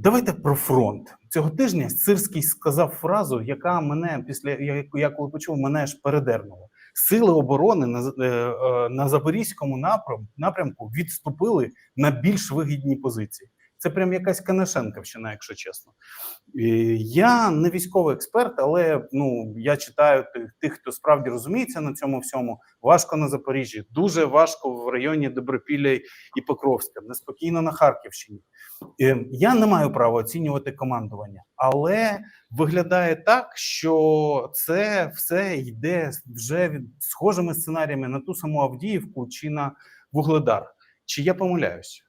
Давайте про фронт цього тижня. Сирський сказав фразу, яка мене після я, коли почув, мене аж передернуло. Сили оборони на е, е, на запорізькому напрям, напрямку відступили на більш вигідні позиції. Це прям якась Канашенковщина, якщо чесно. Я не військовий експерт, але ну я читаю тих, хто справді розуміється на цьому всьому. Важко на Запоріжжі, дуже важко в районі Добропілля і Покровська, неспокійно на Харківщині. Я не маю права оцінювати командування, але виглядає так, що це все йде вже від схожими сценаріями на ту саму Авдіївку чи на Вугледар. Чи я помиляюся?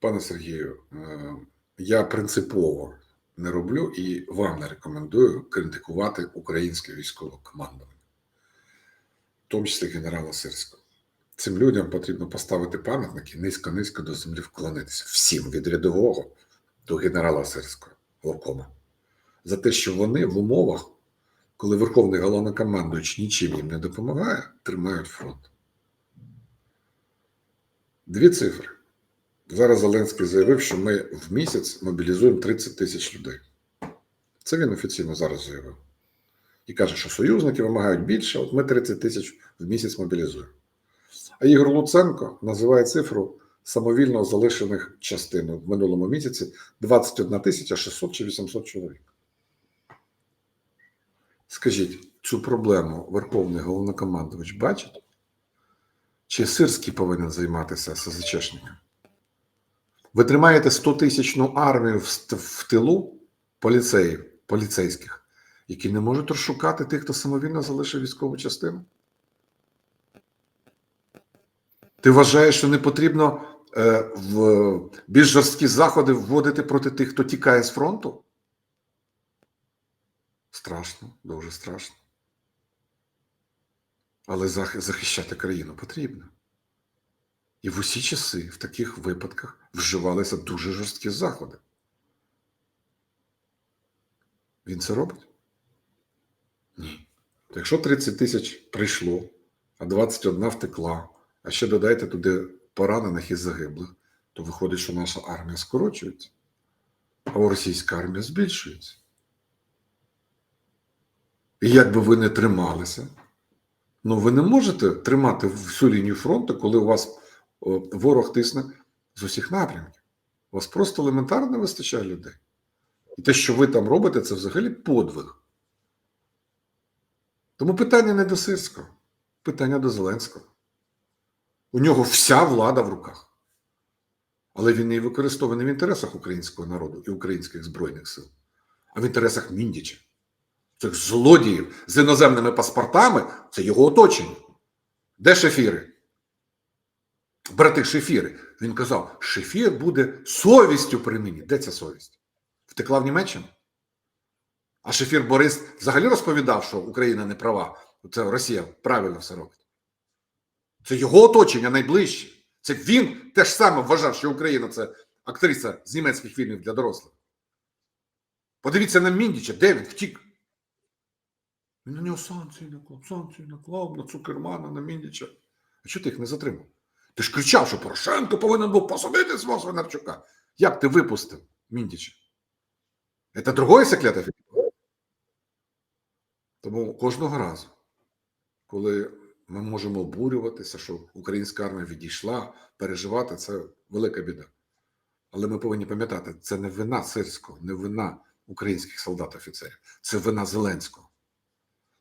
Пане Сергію, е, я принципово не роблю і вам не рекомендую критикувати українське військове командування, в тому числі генерала Сирського. Цим людям потрібно поставити пам'ятники низько-низько до землі вклонитися всім від рядового до генерала Сирського Локома за те, що вони в умовах, коли Верховний головнокомандуючий нічим їм не допомагає, тримають фронт. Дві цифри. Зараз Зеленський заявив, що ми в місяць мобілізуємо 30 тисяч людей. Це він офіційно зараз заявив. І каже, що союзники вимагають більше, от ми 30 тисяч в місяць мобілізуємо. А Ігор Луценко називає цифру самовільно залишених частин в минулому місяці 21 тисяча 600 чи 800 чоловік. Скажіть, цю проблему Верховний головнокомандувач бачить? Чи Сирський повинен займатися СЗЧшником? Ви тримаєте 100-тисячну армію в, в тилу поліцеїв, поліцейських, які не можуть розшукати тих, хто самовільно залишив військову частину? Ти вважаєш, що не потрібно е, в більш жорсткі заходи вводити проти тих, хто тікає з фронту? Страшно, дуже страшно. Але захищати країну потрібно. І в усі часи в таких випадках вживалися дуже жорсткі заходи. Він це робить? Ні. То якщо 30 тисяч прийшло, а 21 втекла, а ще додайте туди поранених і загиблих, то виходить, що наша армія скорочується, а російська армія збільшується. І як би ви не трималися, ну ви не можете тримати всю лінію фронту, коли у вас ворог тисне з усіх напрямків. У вас просто елементарно не вистачає людей. І те, що ви там робите, це взагалі подвиг. Тому питання не до Сирського, питання до Зеленського. У нього вся влада в руках. Але він її використовує не в інтересах українського народу і українських Збройних сил, а в інтересах Міндіча. Цих злодіїв з іноземними паспортами це його оточення. Де шефіри? Брати шефіри. Він казав: шефір буде совістю при мені. Де ця совість? Втекла в Німеччину? А шефір Борис взагалі розповідав, що Україна не права. Це Росія правильно все робить. Це його оточення найближче. Це він теж саме вважав, що Україна це актриса з німецьких фільмів для дорослих. Подивіться на Міндіча, де він втік. Він на нього санкції наклав, санкції наклав на Цукермана, на Міндіча. А чого ти їх не затримав? Ти ж кричав, що Порошенко повинен був посадити свого Свинарчука. Як ти випустив Міндіча? Це другое секлете фігура. Тому кожного разу, коли ми можемо обурюватися, що українська армія відійшла, переживати, це велика біда. Але ми повинні пам'ятати, це не вина сирського, не вина українських солдат офіцерів, це вина Зеленського.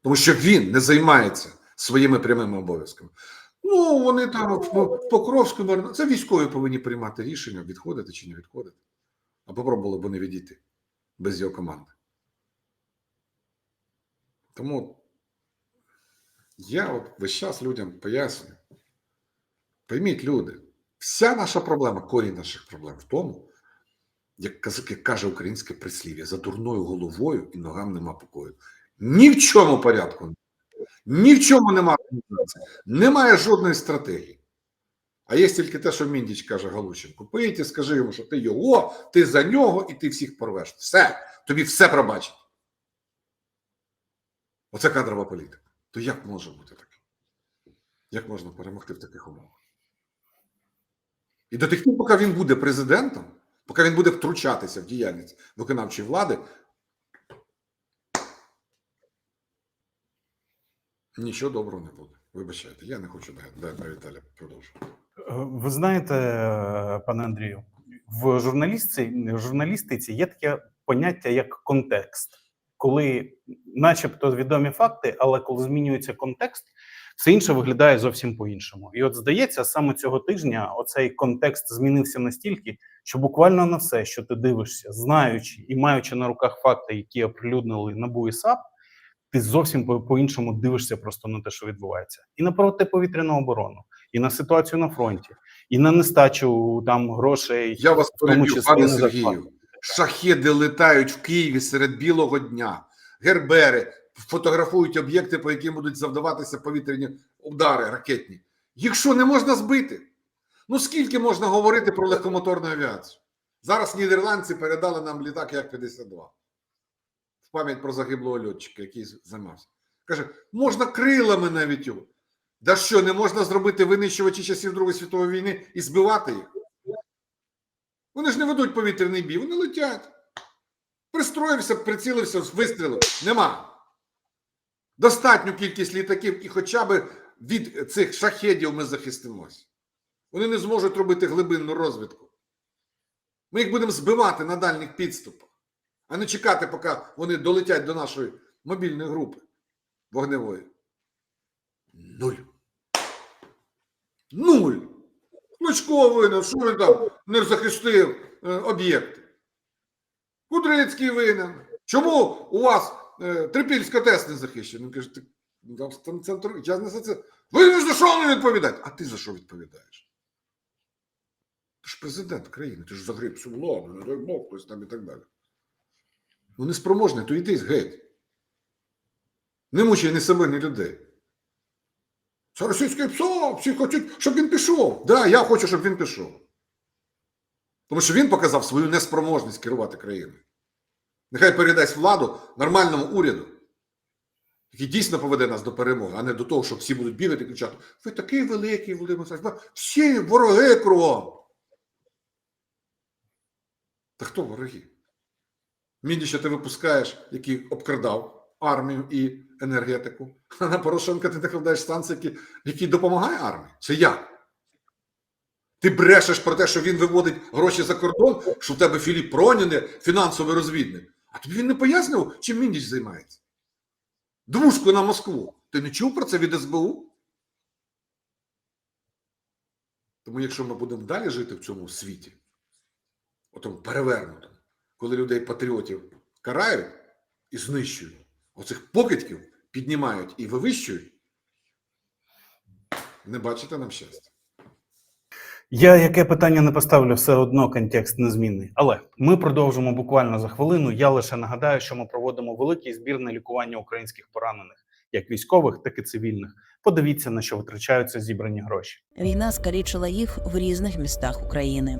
Тому що він не займається своїми прямими обов'язками. Ну, вони там в По- в це військові повинні приймати рішення, відходити чи не відходити. А попробували б вони відійти без його команди. Тому я от весь час людям пояснюю. Пойміть, люди, вся наша проблема, корінь наших проблем в тому, як каже українське прислів'я, за дурною головою і ногам нема покою. Ні в чому порядку, ні в чому немає організації, немає жодної стратегії. А є тільки те, що Міндіч каже Галущенко. Поїдь і скажи йому, що ти його, ти за нього і ти всіх порвеш. Все, тобі все пробачить. Оце кадрова політика. То як може бути таке? Як можна перемогти в таких умовах? І до тих пір, поки він буде президентом, Поки він буде втручатися в діяльність виконавчої влади, нічого доброго не буде. Вибачайте, я не хочу далі Віталя продовжувати. Е, Ви знаєте, е, пане Андрію, в журналістиці, журналістиці є таке поняття як контекст, коли, начебто, відомі факти, але коли змінюється контекст, все інше виглядає зовсім по-іншому. І от здається, саме цього тижня оцей контекст змінився настільки, що буквально на все, що ти дивишся, знаючи і маючи на руках факти, які оприлюднили НАБУ і САП, ти зовсім по- по-іншому дивишся просто на те, що відбувається, і на протиповітряну оборону, і на ситуацію на фронті, і на нестачу там грошей. Я вас переб'ю, пане Сергію. Шахеди летають в Києві серед білого дня. Гербери фотографують об'єкти, по яким будуть завдаватися повітряні удари ракетні. Їх що не можна збити? Ну скільки можна говорити про легкомоторну авіацію? Зараз нідерландці передали нам літак Як-52 в пам'ять про загиблого льотчика, який займався. Каже, можна крилами навіть його. Да що, не можна зробити винищувачі часів Другої світової війни і збивати їх? Вони ж не ведуть повітряний бій, вони летять. Пристроївся, прицілився, вистрілив. Нема. Достатню кількість літаків, і хоча б від цих шахедів ми захистимося. Вони не зможуть робити глибинну розвідку. Ми їх будемо збивати на дальніх підступах, а не чекати, поки вони долетять до нашої мобільної групи вогневої. Нуль. Нуль. Кличко винен, що він там не захистив е, об'єкти. Кудрицький винен. Чому у вас е, Трипільська ТЕС не захищена? Він каже, ти, там, центр, я не за це. Ви не за що не відповідаєте? А ти за що відповідаєш? Ти ж президент країни, ти ж загріб владу, не дай Бог, хтось там і так далі. Ну не спроможний, то йди геть. Не мучай ні себе, ні людей. Це російське ПСО, всі хочуть, щоб він пішов. Да, я хочу, щоб він пішов. Тому що він показав свою неспроможність керувати країною. Нехай передасть владу нормальному уряду, який дійсно поведе нас до перемоги, а не до того, що всі будуть бігати і кричати: ви такий великий, Володимир Олександрович, всі вороги кругом. Та хто вороги? Міндіча ти випускаєш, який обкрадав армію і енергетику. А на Порошенка ти накладаєш станції, які, які допомагає армії. Це як? Ти брешеш про те, що він виводить гроші за кордон, що в тебе Філіп Проніни, фінансовий розвідник. А тобі він не пояснив, чим Міндіч займається. Двушку на Москву. Ти не чув про це від СБУ? Тому якщо ми будемо далі жити в цьому світі, отому перевернутому, коли людей патріотів карають і знищують, оцих покидьків піднімають і вивищують, не бачите нам щастя. Я яке питання не поставлю, все одно контекст незмінний. Але ми продовжимо буквально за хвилину. Я лише нагадаю, що ми проводимо великий збір на лікування українських поранених, як військових, так і цивільних. Подивіться на що витрачаються зібрані гроші. Війна скалічила їх в різних містах України.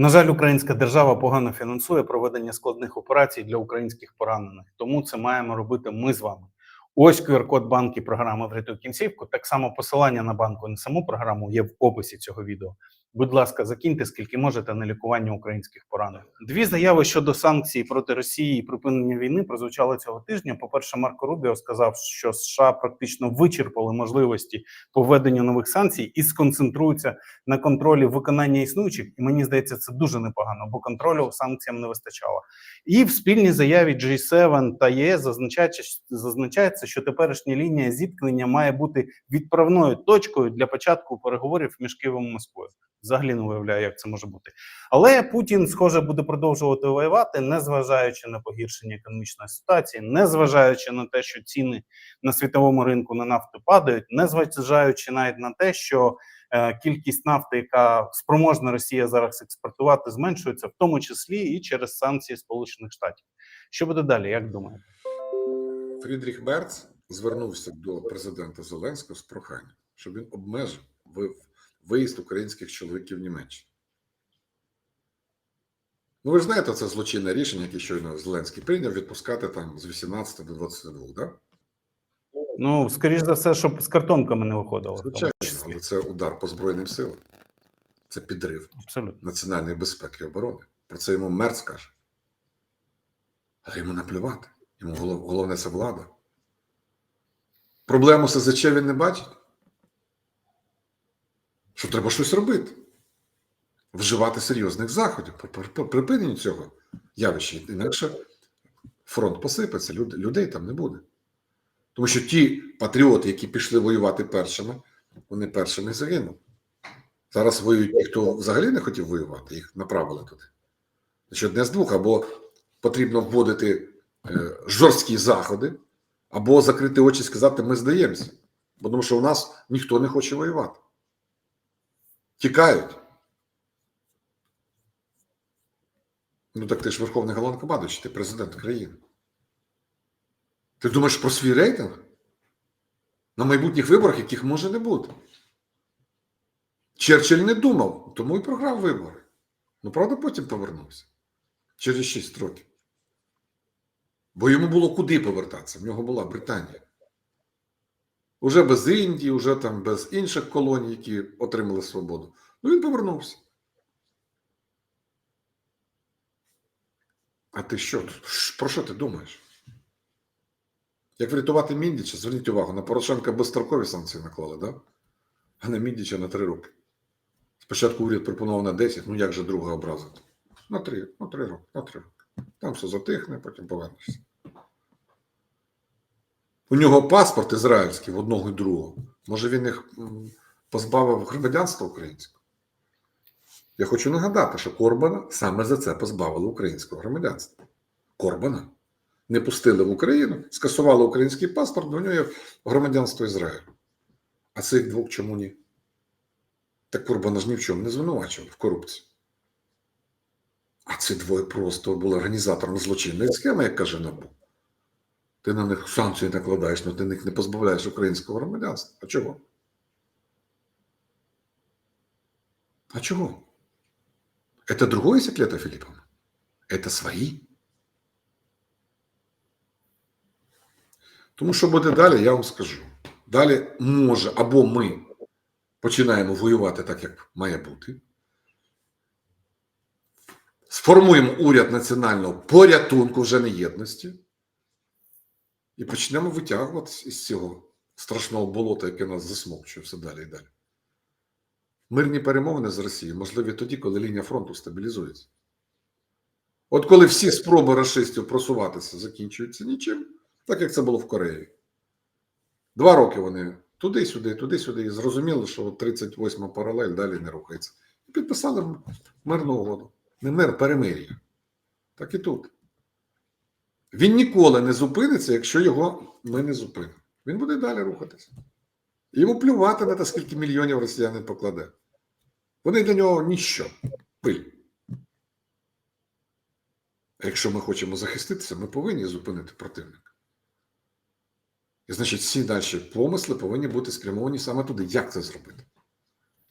На жаль, українська держава погано фінансує проведення складних операцій для українських поранених, тому це маємо робити ми з вами. Ось QR-код банки програми «Врятуй кінцівку. Так само посилання на банку на саму програму є в описі цього відео. Будь ласка, закиньте скільки можете на лікування українських поранених. Дві заяви щодо санкцій проти Росії і припинення війни прозвучали цього тижня. По перше, Марко Рубіо сказав, що США практично вичерпали можливості по введенню нових санкцій і сконцентруються на контролі виконання існуючих. І мені здається, це дуже непогано, бо контролю санкціям не вистачало. І в спільній заяві G7 та ЄС зазначається, зазначається, що теперішня лінія зіткнення має бути відправною точкою для початку переговорів між Києвом і Москвою. Взагалі не уявляю, як це може бути. Але Путін, схоже, буде продовжувати воювати, незважаючи на погіршення економічної ситуації, незважаючи на те, що ціни на світовому ринку на нафту падають, незважаючи навіть на те, що е, кількість нафти, яка спроможна Росія зараз експортувати, зменшується, в тому числі і через санкції Сполучених Штатів. Що буде далі? Як думаєте? Фрідріх Мерц звернувся до президента Зеленського з проханням, щоб він обмежив виїзд українських чоловіків в Німеччину. Ну, ви ж знаєте, це злочинне рішення, яке щойно Зеленський прийняв, відпускати там з 18 до 22, да? Ну скоріш за все, щоб з картонками не виходило. Звичайно, але це удар по Збройним силам. Це підрив Абсолютно. національної безпеки і оборони. Про це йому Мерц каже. Але йому наплювати. Йому голов- головне це влада. Проблему СЗЧ він не бачить. Що треба щось робити. Вживати серйозних заходів припиненню цього явища. Інакше фронт посипеться, людей там не буде. Тому що ті патріоти, які пішли воювати першими, вони першими загинули. Зараз воюють ті, хто взагалі не хотів воювати, їх направили туди. Значить, одне з двох, або потрібно вводити е, жорсткі заходи, або закрити очі і сказати, ми здаємося. Бо Тому що у нас ніхто не хоче воювати. Тікають. Ну так ти ж Верховний Головнокомандуючий, ти президент країни. Ти думаєш про свій рейтинг? На майбутніх виборах, яких може не бути. Черчилль не думав, тому і програв вибори. Ну, правда, потім повернувся через 6 років. Бо йому було куди повертатися. В нього була Британія. Уже без Індії, уже там без інших колоній, які отримали свободу. Ну, він повернувся. А ти що? Про що ти думаєш? Як врятувати Міндіча, зверніть увагу, на Порошенка безстрокові санкції наклали, да? а на Міндіча на 3 роки. Спочатку уряд пропонував на 10, ну як же друга образити? На 3, на 3 роки, на 3 роки. Там все затихне, потім повернешся. У нього паспорт ізраїльський в одного і другого. Може він їх позбавив громадянства українського? Я хочу нагадати, що Корбана саме за це позбавили українського громадянства. Корбана не пустили в Україну, скасували український паспорт, до нього є громадянство Ізраїлю. А цих двох чому ні? Так Курбана ж ні в чому не звинувачували в корупції. А ці двоє просто були організаторами злочинної схеми, як каже НАБУ. Ти на них санкції накладаєш, але ти них не позбавляєш українського громадянства. А чого? А чого? Это другое секлета Филипповна? Это свої? Тому що буде далі, я вам скажу. Далі може, або ми починаємо воювати так, як має бути. Сформуємо уряд національного порятунку вже не єдності. І почнемо витягуватися із цього страшного болота, яке нас засмокчує все далі і далі. Мирні перемовини з Росією можливі тоді, коли лінія фронту стабілізується. От коли всі спроби расистів просуватися закінчуються нічим, так як це було в Кореї. Два роки вони туди-сюди, туди-сюди, і зрозуміли, що 38 паралель далі не рухається. І підписали мирну угоду. Не мир, перемир'я. Так і тут. Він ніколи не зупиниться, якщо його ми не зупинимо. Він буде далі рухатися. Йому плювати на те, скільки мільйонів росіянин покладе. Вони для нього ніщо. Пиль. А якщо ми хочемо захиститися, ми повинні зупинити противника. І значить, всі наші помисли повинні бути спрямовані саме туди. Як це зробити?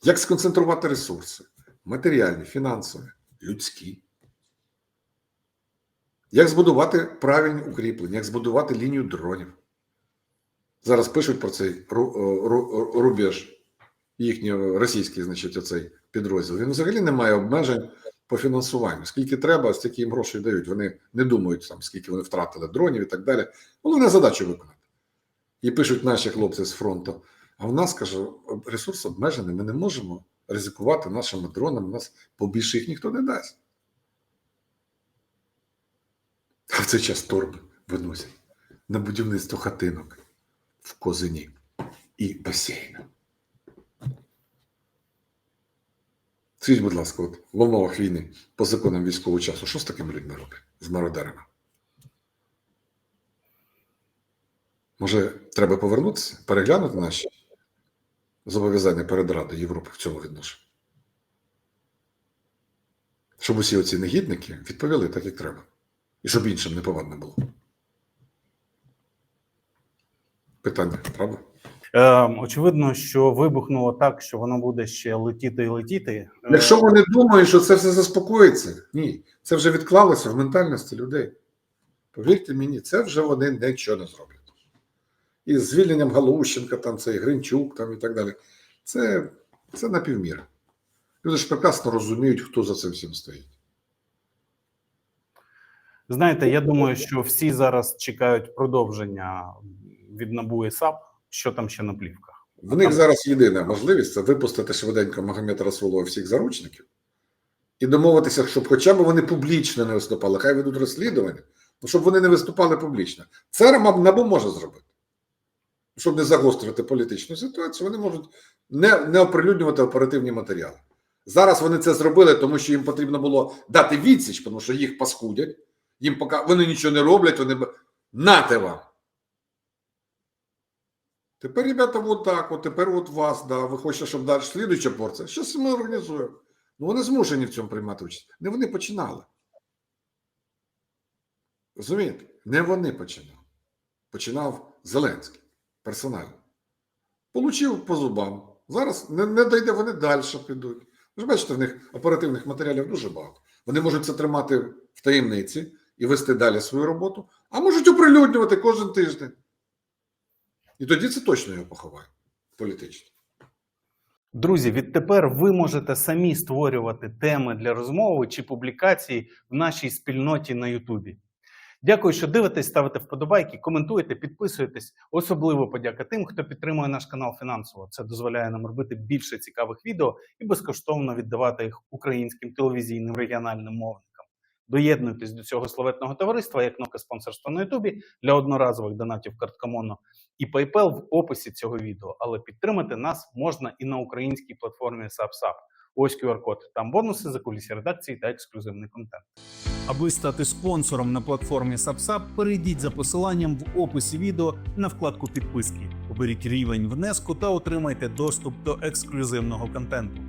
Як сконцентрувати ресурси? Матеріальні, фінансові, людські. Як збудувати правильні укріплення, як збудувати лінію дронів. Зараз пишуть про цей ру- рубеж, їхній російський, значить, оцей підрозділ. Він взагалі не має обмежень по фінансуванню. Скільки треба, стільки їм грошей дають. Вони не думають там, скільки вони втратили дронів і так далі. Головне задачу виконати. І пишуть наші хлопці з фронту. А в нас каже, ресурс обмежений, ми не можемо ризикувати нашими дронами, нас побільше їх ніхто не дасть. Цей час торби виносять на будівництво хатинок в Козині і басейну. Скажіть, будь ласка, от в умовах війни по законам військового часу, що з такими людьми роблять? З мародерами? Може, треба повернутися, переглянути наші зобов'язання перед Радою Європи в цьому відношенні? Щоб усі оці негідники відповіли так, як треба. І щоб іншим не повадно було. Питання, правда? Е, очевидно, що вибухнуло так, що воно буде ще летіти і летіти. Е, Якщо вони думають, що це все заспокоїться, ні, це вже відклалося в ментальності людей. Повірте мені, це вже вони нічого не зроблять. І з звільненням Галущенка, там цей Гринчук там, і так далі. Це, це напівміра. Люди ж прекрасно розуміють, хто за цим всім стоїть. Знаєте, я думаю, що всі зараз чекають продовження від НАБУ і САП, що там ще на плівках. В них зараз єдина можливість це випустити швиденько Магомета Расулова всіх заручників і домовитися, щоб хоча б вони публічно не виступали, хай ведуть розслідування, ну, щоб вони не виступали публічно. Це НАБУ може зробити. Щоб не загострити політичну ситуацію, вони можуть не, не оприлюднювати оперативні матеріали. Зараз вони це зробили, тому що їм потрібно було дати відсіч, тому що їх паскудять, їм поки вони нічого не роблять, вони нате вам. Тепер, ребята, вот так, от тепер от вас, да, ви хочете, щоб далі слідуюча порція. Щось ми організуємо. Ну вони змушені в цьому приймати участь. Не вони починали. Розумієте? Не вони починали. Починав Зеленський персонально. Получив по зубам. Зараз не, не дойде, вони далі підуть. Ви ж бачите, в них оперативних матеріалів дуже багато. Вони можуть це тримати в таємниці і вести далі свою роботу, а можуть оприлюднювати кожен тиждень. І тоді це точно його поховає політично. Друзі, відтепер ви можете самі створювати теми для розмови чи публікації в нашій спільноті на Ютубі. Дякую, що дивитесь, ставите вподобайки, коментуєте, підписуєтесь. Особливо подяка тим, хто підтримує наш канал фінансово. Це дозволяє нам робити більше цікавих відео і безкоштовно віддавати їх українським телевізійним регіональним мовникам. Доєднуйтесь до цього славетного товариства, як кнопка спонсорства на Ютубі для одноразових донатів карткамону і PayPal в описі цього відео. Але підтримати нас можна і на українській платформі SubSub. Ось QR-код. Там бонуси за кулісі редакції та ексклюзивний контент. Аби стати спонсором на платформі SubSub, перейдіть за посиланням в описі відео на вкладку підписки. Оберіть рівень внеску та отримайте доступ до ексклюзивного контенту.